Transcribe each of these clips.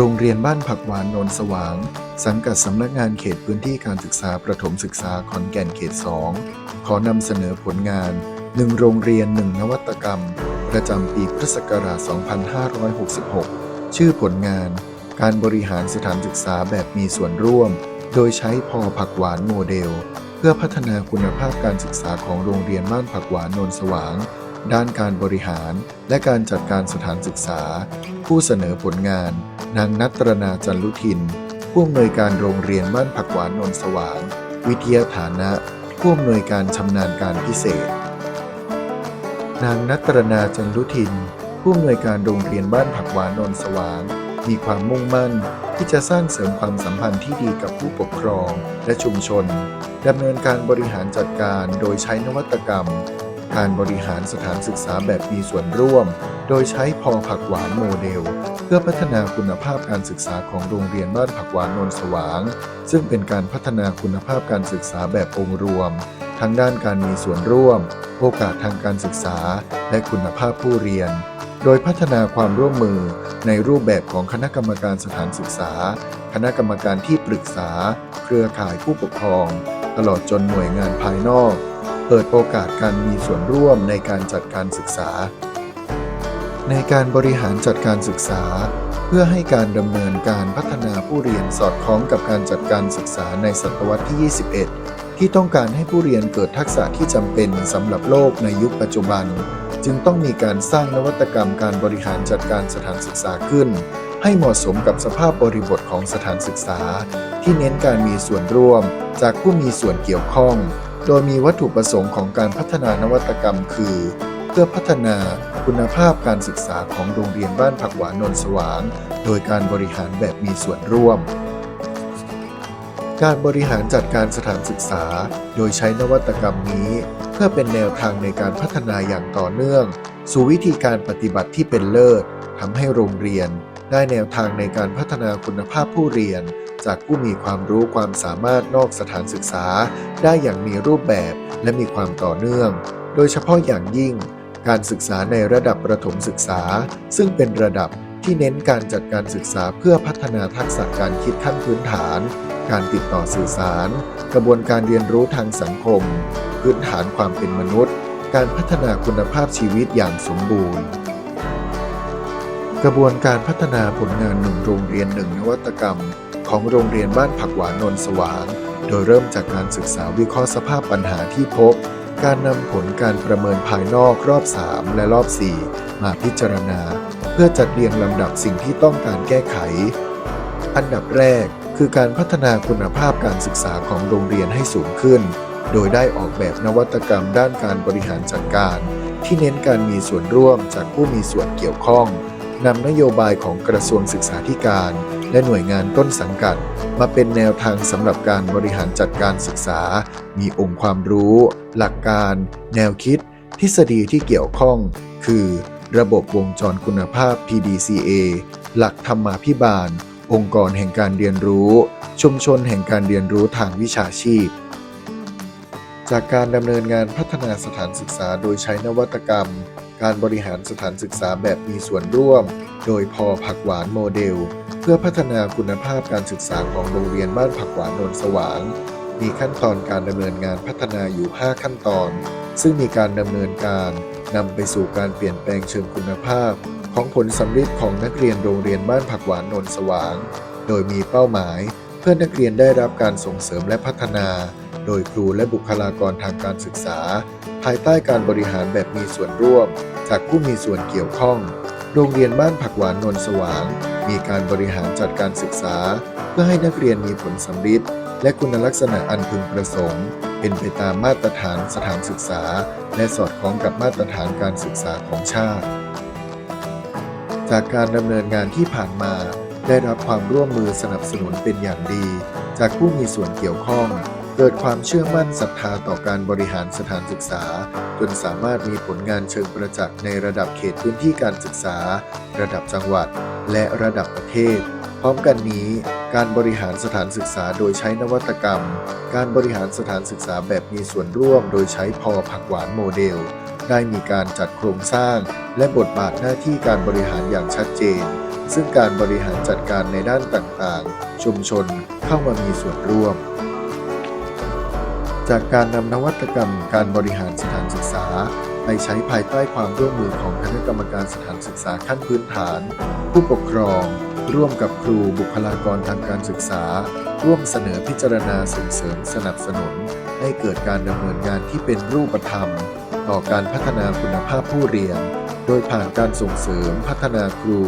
โรงเรียนบ้านผักหวานนนสว่าง สังกัดสำนักงานเขตพื้นที่การศึกษาประถมศึกษาขอนแก่นเขต 2 ขอนำเสนอผลงาน 1 โรงเรียน 1 นวัตกรรม ประจำปีพุทธศักราช 2566 ชื่อผลงาน การบริหารสถานศึกษาแบบมีส่วนร่วม โดยใช้พอผักหวานโมเดล เพื่อพัฒนาคุณภาพการศึกษาของโรงเรียนบ้านผักหวานนนสว่าง ด้านการบริหารและการจัดการสถานศึกษา ผู้เสนอผลงาน นางนัตรนาจันลุทิน ผู้อำนวยการโรงเรียนบ้านผักหวานนนสว่าง วิทยาฐานะ ผู้อำนวยการชำนาญการพิเศษ นางนัตรนาจันลุทิน ผู้อำนวยการโรงเรียนบ้านผักหวานนนสว่าง มีความมุ่งมั่นที่จะสร้างเสริมความสัมพันธ์ที่ดีกับผู้ปกครองและชุมชนดำเนินการบริหารจัดการโดยใช้นวัตกรรม การบริหารสถานศึกษาแบบมีส่วนร่วม โดยใช้พอผักหวานโมเดล เพื่อพัฒนาคุณภาพการศึกษาของโรงเรียนบ้านผักหวานนนสว่าง ซึ่งเป็นการพัฒนาคุณภาพการศึกษาแบบองค์รวม ทั้งด้านการมีส่วนร่วม โอกาสทางการศึกษา และคุณภาพผู้เรียน โดยพัฒนาความร่วมมือในรูปแบบของคณะกรรมการสถานศึกษา คณะกรรมการที่ปรึกษา เครือข่ายผู้ปกครอง ตลอดจนหน่วยงานภายนอก เปิดโอกาสการมีส่วนร่วมในการจัดการศึกษา ในการบริหารจัดการศึกษา เพื่อให้การดำเนินการพัฒนาผู้เรียนสอดคล้องกับการจัดการศึกษาในศตวรรษที่ 21 ที่ต้องการให้ผู้เรียนเกิดทักษะที่จำเป็นสำหรับโลกในยุคปัจจุบัน จึงต้องมีการสร้างนวัตกรรมการบริหารจัดการสถานศึกษาขึ้น ให้เหมาะสมกับสภาพบริบทของสถานศึกษา ที่เน้นการมีส่วนร่วมจากผู้มีส่วนเกี่ยวข้อง โดยมีวัตถุประสงค์ของการพัฒนานวัตกรรมคือ เพื่อพัฒนาคุณภาพการศึกษาของโรงเรียนบ้านผักหวานนนสว่าง โดยการบริหารแบบมีส่วนร่วม การบริหารจัดการสถานศึกษา โดยใช้นวัตกรรมนี้ เพื่อเป็นแนวทางในการพัฒนาอย่างต่อเนื่อง สู่วิธีการปฏิบัติที่เป็นเลิศทำให้โรงเรียนได้แนวทางในการพัฒนาคุณภาพผู้เรียน จากผู้มีความรู้ความสามารถนอกสถานศึกษา ได้อย่างมีรูปแบบและมีความต่อเนื่อง โดยเฉพาะอย่างยิ่ง การศึกษาในระดับประถมศึกษา ซึ่งเป็นระดับที่เน้นการจัดการศึกษาเพื่อพัฒนาทักษะการคิดขั้นพื้นฐาน การติดต่อสื่อสาร กระบวนการเรียนรู้ทางสังคม พื้นฐานความเป็นมนุษย์ การพัฒนาคุณภาพชีวิตอย่างสมบูรณ์กระบวนการพัฒนาผลงานหนึ่งโรงเรียนหนึ่งนวัตกรรม ของโรงเรียนบ้านผักหวานนนสว่าง โดยเริ่มจากการศึกษาวิเคราะห์สภาพปัญหาที่พบ การนำผลการประเมินภายนอกรอบ 3 และรอบ 4 มาพิจารณา เพื่อจัดเรียงลำดับสิ่งที่ต้องการแก้ไข อันดับแรกคือการพัฒนาคุณภาพการศึกษาของโรงเรียนให้สูงขึ้น โดยได้ออกแบบนวัตกรรมด้านการบริหารจัดการ ที่เน้นการมีส่วนร่วมจากผู้มีส่วนเกี่ยวข้องนำนโยบายของกระทรวงศึกษาธิการ และหน่วยงานต้นสังกัด มาเป็นแนวทางสำหรับการบริหารจัดการศึกษา มีองค์ความรู้ หลักการ แนวคิด ทฤษฎีที่เกี่ยวข้อง คือ ระบบวงจรคุณภาพ PDCA หลักธรรมาภิบาล องค์กรแห่งการเรียนรู้ ชุมชนแห่งการเรียนรู้ทางวิชาชีพจากการดำเนินงานพัฒนาสถานศึกษาโดยใช้นวัตกรรม การบริหารสถานศึกษาแบบมีส่วนร่วม โดยพอผักหวานโมเดล เพื่อพัฒนาคุณภาพการศึกษาของโรงเรียนบ้านผักหวานนนสว่าง มีขั้นตอนการดำเนินงานพัฒนาอยู่ 5 ขั้นตอน ซึ่งมีการดำเนินการนำไปสู่การเปลี่ยนแปลงเชิงคุณภาพ ของผลสำลิดของนักเรียนโรงเรียนบ้านผักหวานนนสว่าง โดยมีเป้าหมาย เพื่อนักเรียนได้รับการส่งเสริมและพัฒนา โดยครูและบุคลากรทางการศึกษาายใต้การบริหารแบบมีส่วนร่วม จากผู้มีส่วนเกี่ยวข้อง โรงเรียนบ้านผักหวานนนสว่าง มีการบริหารจัดการศึกษา เพื่อให้นักเรียนมีผลสำลิดและคุณลักษณะอันพึงประสงค์ เป็นไปตามมาตรฐานสถานศึกษา และสอดคล้องกับมาตรฐานการศึกษาของชาติ จากการดำเนินงานที่ผ่านมาได้รับความร่วมมือสนับสนุนเป็นอย่างดี จากผู้มีส่วนเกี่ยวข้อง เกิดความเชื่อมั่นศรัทธาต่อการบริหารสถานศึกษา จนสามารถมีผลงานเชิงประจักษ์ในระดับเขตพื้นที่การศึกษา ระดับจังหวัด และระดับประเทศ พร้อมกันนี้การบริหารสถานศึกษาโดยใช้นวัตกรรม การบริหารสถานศึกษาแบบมีส่วนร่วม โดยใช้พอผักหวานโมเดล ได้มีการจัดโครงสร้าง และบทบาทหน้าที่การบริหารอย่างชัดเจน ซึ่งการบริหารจัดการในด้านต่างๆ ชุมชนเข้ามามีส่วนร่วม จากการนำนวัตกรรมการบริหารสถานศึกษา ไปใช้ภายใต้ความร่วมมือของคณะกรรมการสถานศึกษาขั้นพื้นฐาน ผู้ปกครอง ร่วมกับครูบุคลากรทางการศึกษา ร่วมเสนอพิจารณาส่งเสริมสนับสนุน ให้เกิดการดำเนินงานที่เป็นรูปธรรม ต่อการพัฒนาคุณภาพผู้เรียน โดยผ่านการส่งเสริมพัฒนาครู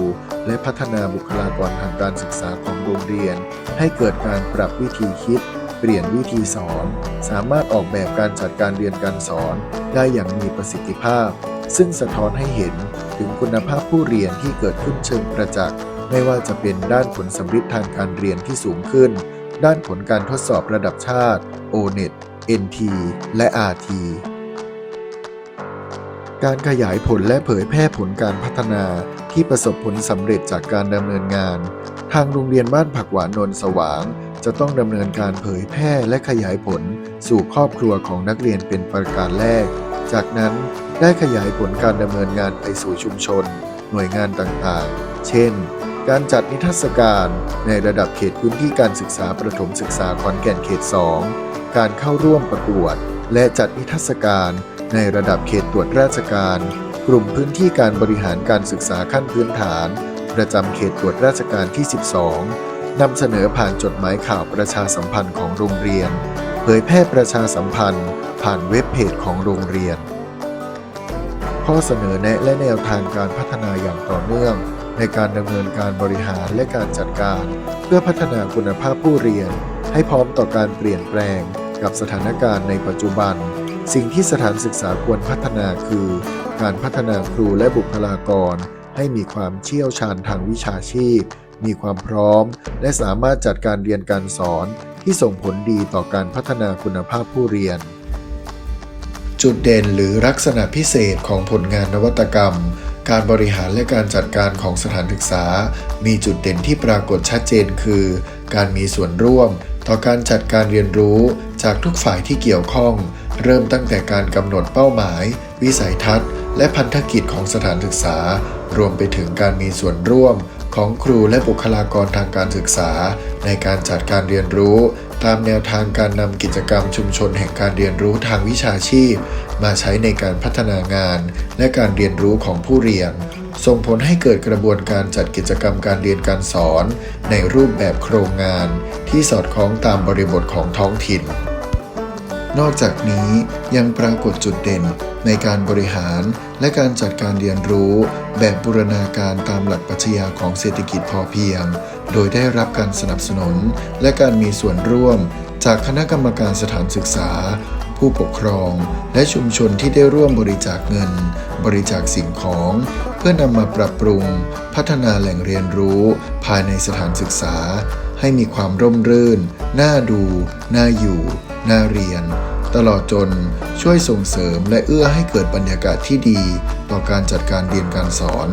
และพัฒนาบุคลากรทางการศึกษาของโรงเรียน ให้เกิดการปรับวิธีคิด เปลี่ยนวิธีสอน สามารถออกแบบการจัดการเรียนการสอน ได้อย่างมีประสิทธิภาพ ซึ่งสะท้อนให้เห็นถึงคุณภาพผู้เรียนที่เกิดขึ้นเชิงประจักษ์ไม่ว่าจะเป็นด้านผลสำฤทธิ์ทางการเรียนที่สูงขึ้น ด้านผลการทดสอบระดับชาติ O-NET NT และ RT การขยายผลและเผยแพร่ผลการพัฒนาที่ประสบผลสำเร็จจากการดำเนินงาน ทางโรงเรียนบ้านผักหวานนนท์สว่าง จะต้องดำเนินการเผยแพร่และขยายผลสู่ครอบครัวของนักเรียนเป็นประการแรก จากนั้นได้ขยายผลการดำเนินงานไปสู่ชุมชน หน่วยงานต่างๆ เช่น การจัดนิทรรศการในระดับเขตพื้นที่การศึกษาประถมศึกษาขอนแก่นเขต 2 การเข้าร่วมประกวด และจัดนิทรรศการในระดับเขตตรวจราชการ กลุ่มพื้นที่การบริหารการศึกษาขั้นพื้นฐาน ประจำเขตตรวจราชการที่ 12 นำเสนอผ่านจดหมายข่าวประชาสัมพันธ์ของโรงเรียน เผยแพร่ประชาสัมพันธ์ ผ่านเว็บเพจของโรงเรียน ข้อเสนอแนะและแนวทางการพัฒนาอย่างต่อเนื่อง ในการดำเนินการบริหารและการจัดการ เพื่อพัฒนาคุณภาพผู้เรียน ให้พร้อมต่อการเปลี่ยนแปลง กับสถานการณ์ในปัจจุบัน สิ่งที่สถานศึกษาควรพัฒนาคือ การพัฒนาครูและบุคลากร ให้มีความเชี่ยวชาญทางวิชาชีพ มีความพร้อม และสามารถจัดการเรียนการสอนที่ส่งผลดีต่อการพัฒนาคุณภาพผู้เรียน จุดเด่นหรือลักษณะพิเศษของผลงานนวัตกรรม การบริหารและการจัดการของสถานศึกษา มีจุดเด่นที่ปรากฏชัดเจนคือ การมีส่วนร่วม ต่อการจัดการเรียนรู้จากทุกฝ่ายที่เกี่ยวข้อง เริ่มตั้งแต่การกำหนดเป้าหมาย วิสัยทัศน์ และพันธกิจของสถานศึกษา รวมไปถึงการมีส่วนร่วมของครูและบุคลากรทางการศึกษา ในการจัดการเรียนรู้ ตามแนวทางการนำกิจกรรมชุมชนแห่งการเรียนรู้ทางวิชาชีพ มาใช้ในการพัฒนางาน และการเรียนรู้ของผู้เรียน ส่งผลให้เกิดกระบวนการจัดกิจกรรมการเรียนการสอน ในรูปแบบโครงงาน ที่สอดคล้องตามบริบทของท้องถิ่น นอกจากนี้ยังปรากฏจุดเด่น ในการบริหารและการจัดการเรียนรู้แบบบูรณาการตามหลักปรัชญาของเศรษฐกิจพอเพียง โดยได้รับการสนับสนุน และการมีส่วนร่วม จากคณะกรรมการสถานศึกษา ผู้ปกครอง และชุมชนที่ได้ร่วมบริจาคเงิน บริจาคสิ่งของ เพื่อนำมาปรับปรุง พัฒนาแหล่งเรียนรู้ ภายในสถานศึกษา ให้มีความร่มรื่น น่าดู น่าอยู่ น่าเรียน ตลอดจนช่วยส่งเสริมและเอื้อให้เกิดบรรยากาศที่ดีต่อการจัดการเรียนการสอน